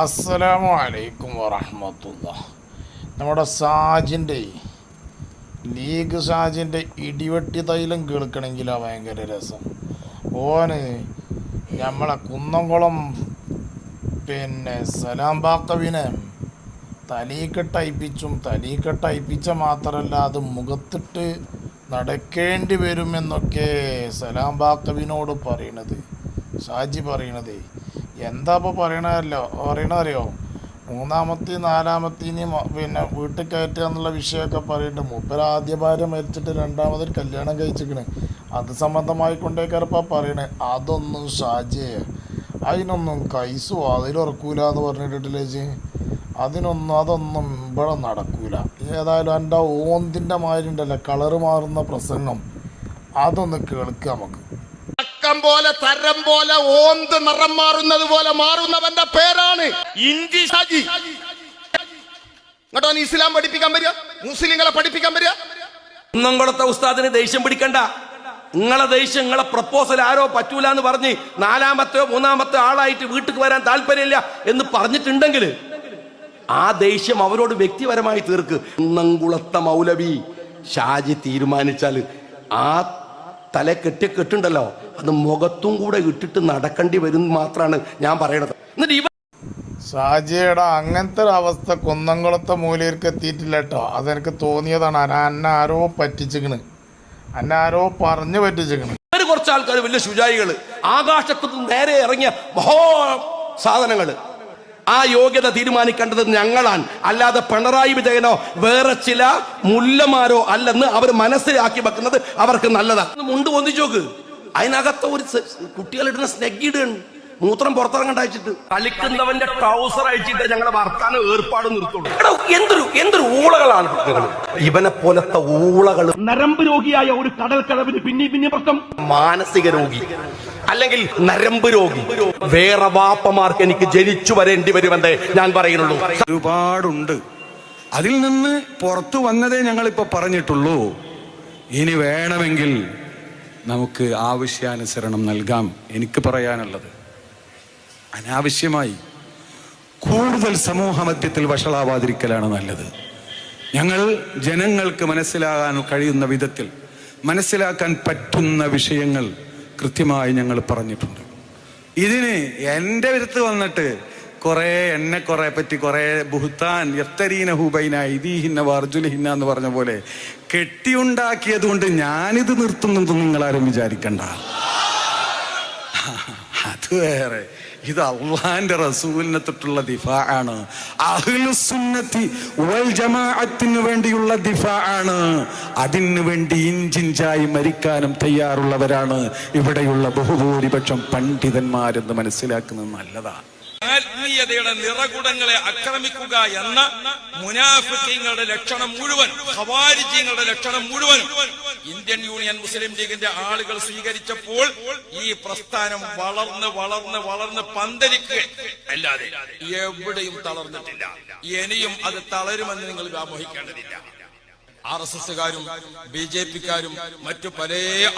അസ്സലാമു അലൈക്കും വറഹമത്തുള്ള നമ്മുടെ സാജിന്റെ ലീഗ് സാജിന്റെ ഇടിവെട്ടി തൈലം കേൾക്കണമെങ്കിലാ ഭയങ്കര രസം. ഓന് നമ്മളെ കുന്നംകുളം പിന്നെ സലാം ബാക്കവിനെ തലീക്കെട്ടയപ്പിച്ചും തലീക്കെട്ടയപ്പിച്ച മാത്രമല്ല അത് മുഖത്തിട്ട് നടക്കേണ്ടി വരുമെന്നൊക്കെ സലാം ബാക്കവിനോട് പറയണത് ഷാജി പറയണത്. എന്താ ഇപ്പോൾ പറയണല്ലോ പറയണറിയോ മൂന്നാമത്തെ നാലാമത്തേന് പിന്നെ വീട്ടിൽ കയറ്റുക എന്നുള്ള വിഷയമൊക്കെ പറയുന്നുണ്ട് മൂപ്പര് ആദ്യ ഭാര്യ മരിച്ചിട്ട് രണ്ടാമതൊരു കല്യാണം കഴിച്ചിക്കണ്. അത് സംബന്ധമായി പറയണേ. അതൊന്നും ഷാജിയെ അതിനൊന്നും കൈസോ അതിലുറക്കൂല എന്ന് പറഞ്ഞിട്ടില്ലേ ചേച്ചി അതിനൊന്നും അതൊന്നും ഇവിടെ നടക്കൂല. ഏതായാലും എന്റെ ഓന്തിന്റെ മാതിരി ഉണ്ടല്ലോ കളറ് മാറുന്ന പ്രസംഗം. അതൊന്ന് കേൾക്കുക നമുക്ക്. അക്കം പോലെ തരം പോലെ ഓന്ത് നിറം മാറുന്നത് പോലെ മാറുന്നവന്റെ പേരാണ് ഇഞ്ചി ഷാജി. ഇങ്ങോട്ടോ ഇസ്ലാം പഠിപ്പിക്കാൻ വരിക മുസ്ലിങ്ങളെ പഠിപ്പിക്കാൻ വരിക. കുന്നംകുളത്തെ ഉസ്താദിന് ദേഷ്യം പിടിക്കണ്ട. നിങ്ങളെ ദേഷ്യം നിങ്ങളെ പ്രപ്പോസൽ ആരോ പറ്റൂല എന്ന് പറഞ്ഞ് നാലാമത്തെയോ മൂന്നാമത്തെ ആളായിട്ട് വീട്ടിൽ വരാൻ താല്പര്യമില്ല എന്ന് പറഞ്ഞിട്ടുണ്ടെങ്കിൽ ആ ദേഷ്യം അവരോട് വ്യക്തിപരമായി തീർക്ക്. കുന്നംകുളത്തെ മൗലവി ഷാജി തീരുമാനിച്ചാൽ ആ തല കെട്ടി കെട്ടുണ്ടല്ലോ. അത് മുഖത്തും കൂടെ ഇട്ടിട്ട് നടക്കേണ്ടി വരും മാത്രമാണ് ഞാൻ പറയണത്. എന്നിട്ട് ഇവ ഷാജിയുടെ അങ്ങനത്തെ ഒരു അവസ്ഥ കുന്നംകുളത്തെ മൂലയിലേക്ക് എത്തിയിട്ടില്ല കേട്ടോ അതെനിക്ക് തോന്നിയതാണ്. അന അന്നെ ആരോ പറ്റിച്ചിക്കണ്. അന്നെ ആരോ പറഞ്ഞു പറ്റിച്ചിക്കണ്. കുറച്ച് ആൾക്കാർ വലിയ ശുചായികൾ. ആകാശത്ത് നേരെ ഇറങ്ങിയ മഹോ സാധനങ്ങൾ. ആ യോഗ്യത തീരുമാനിക്കേണ്ടത് ഞങ്ങളാണ്. അല്ലാതെ പിണറായി വിജയനോ വേറെ ചില മുല്ലമാരോ അല്ലെന്ന് അവർ മനസ്സിലാക്കി വെക്കുന്നത് അവർക്ക് നല്ലതാണ് മുണ്ട് പൊന്തിച്ചു നോക്ക്. അതിനകത്ത് ഒരു കുട്ടികളിടുന്ന സ്നെഗിടുണ്ട് മൂത്രം പുറത്തിറങ്ങണ്ട അയച്ചിട്ട് കളിക്കുന്നവന്റെ ട്രൗസർ അയച്ചിട്ട് ഞങ്ങളെ വർത്താനം ഏർപ്പാട് നിർത്തുള്ളൂ. എടോ, എന്തൊരു എന്തൊരു ഊളകളാണ്. ഇവനെ പോലത്തെ ഊളകൾ നരമ്പ് രോഗിയായ ഒരു കടൽക്കടവിന് പിന്നെ പിന്നെ പ്രശ്നം. മാനസിക രോഗി. അല്ലെങ്കിൽ നരമ്പ് രോഗി. വേറെ വാപ്പമാർക്ക് എനിക്ക് ജനിച്ചു വരേണ്ടി വരുമെന്നേ ഞാൻ പറയുന്നുള്ളൂ. ഒരുപാടുണ്ട്. അതിൽ നിന്ന് പുറത്തു വന്നതേ ഞങ്ങളിപ്പോ പറഞ്ഞിട്ടുള്ളൂ. ഇനി വേണമെങ്കിൽ നമുക്ക് ആവശ്യാനുസരണം നൽകാം. എനിക്ക് പറയാനുള്ളത് അനാവശ്യമായി കൂടുതൽ സമൂഹമധ്യത്തിൽ വഷളാവാതിരിക്കലാണ് നല്ലത്. ഞങ്ങൾ ജനങ്ങൾക്ക് മനസ്സിലാകാൻ കഴിയുന്ന വിധത്തിൽ മനസ്സിലാക്കാൻ പറ്റുന്ന വിഷയങ്ങൾ കൃത്യമായി ഞങ്ങൾ പറഞ്ഞിട്ടുണ്ട്. ഇതിന് എന്റെ അടുത്ത് വന്നിട്ട് കുറേ എന്നെ കുറെ പറ്റി കുറെ ബുഹുത്താൻ എത്തരീന ഹുബൈന ഇതീഹിന്ന വർജുലഹിന്ന എന്ന് പറഞ്ഞ പോലെ കെട്ടിയുണ്ടാക്കിയത് കൊണ്ട് ഞാനിത് നിർത്തുന്നതെന്ന് നിങ്ങളാരും വിചാരിക്കണ്ട. വേറെ ഇത് അള്ളാന്റെ റസൂലിനെ തൊട്ടുള്ള ദിഫാ ആണ് അഹ്ലുസുന്നത്തി വൽ ജമാഅത്തിന് വേണ്ടിയുള്ള ദിഫാ ആണ് അതിനു വേണ്ടി ഇഞ്ചിഞ്ചായി മരിക്കാനും തയ്യാറുള്ളവരാണ്. ഇവിടെയുള്ള ബഹുഭൂരിപക്ഷം പണ്ഡിതന്മാരെന്ന് മനസ്സിലാക്കുന്നത് നല്ലതാണ്. ആത്മീയതയുടെ നിറകുടങ്ങളെ ആക്രമിക്കുക എന്ന മുനാഫിക്കങ്ങളുടെ ലക്ഷണം മുഴുവൻ ഹവാരിജ്യങ്ങളുടെ ലക്ഷണം മുഴുവൻ ഇന്ത്യൻ യൂണിയൻ മുസ്ലിം ലീഗിന്റെ ആളുകൾ സ്വീകരിച്ചപ്പോൾ ഈ പ്രസ്ഥാനം വളർന്ന് വളർന്ന് വളർന്ന് പന്തലിക്കുക അല്ലാതെ എവിടെയും തളർന്നിട്ടില്ല. ഇനിയും അത് തളരുമെന്ന് നിങ്ങൾ വ്യാമോഹിക്കേണ്ടതില്ല ആർ എസ് എസുകാരും ബി ജെ പിക്കാരും മറ്റു പല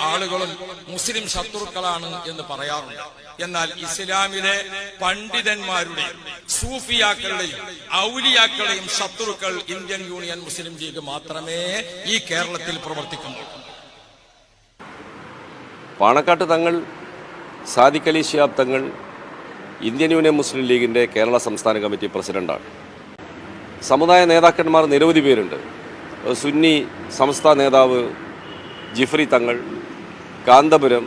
ആളുകളും മുസ്ലിം ശത്രുക്കളാണ് എന്ന് പറയാറുണ്ട്. എന്നാൽ ഇസ്ലാമിലെ പണ്ഡിതന്മാരുടെയും സൂഫിയാക്കളുടെയും ഔലിയാക്കളുടെയും ശത്രുക്കൾ ഇന്ത്യൻ യൂണിയൻ മുസ്ലിം ലീഗ് മാത്രമേ ഈ കേരളത്തിൽ പ്രവർത്തിക്കുന്നു പാണക്കാട്ട് തങ്ങൾ സാദിഖലി ഷിയാബ് തങ്ങൾ ഇന്ത്യൻ യൂണിയൻ മുസ്ലിം ലീഗിന്റെ കേരള സംസ്ഥാന കമ്മിറ്റി പ്രസിഡന്റാണ്. സമുദായ നേതാക്കന്മാർ നിരവധി പേരുണ്ട്. സുന്നി സംസ്ഥാന നേതാവ് ജിഫ്രി തങ്ങൾ കാന്തപുരം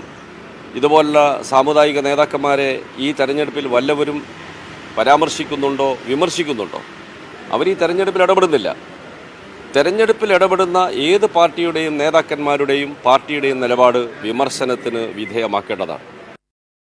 ഇതുപോലുള്ള സാമുദായിക നേതാക്കന്മാരെ ഈ തെരഞ്ഞെടുപ്പിൽ വല്ലവരും പരാമർശിക്കുന്നുണ്ടോ വിമർശിക്കുന്നുണ്ടോ? അവർ ഈ തെരഞ്ഞെടുപ്പിൽ ഇടപെടുന്നില്ല. തെരഞ്ഞെടുപ്പിൽ ഇടപെടുന്ന ഏത് പാർട്ടിയുടെയും നേതാക്കന്മാരുടെയും പാർട്ടിയുടെയും നിലപാട് വിമർശനത്തിന് വിധേയമാക്കേണ്ടതാണ്.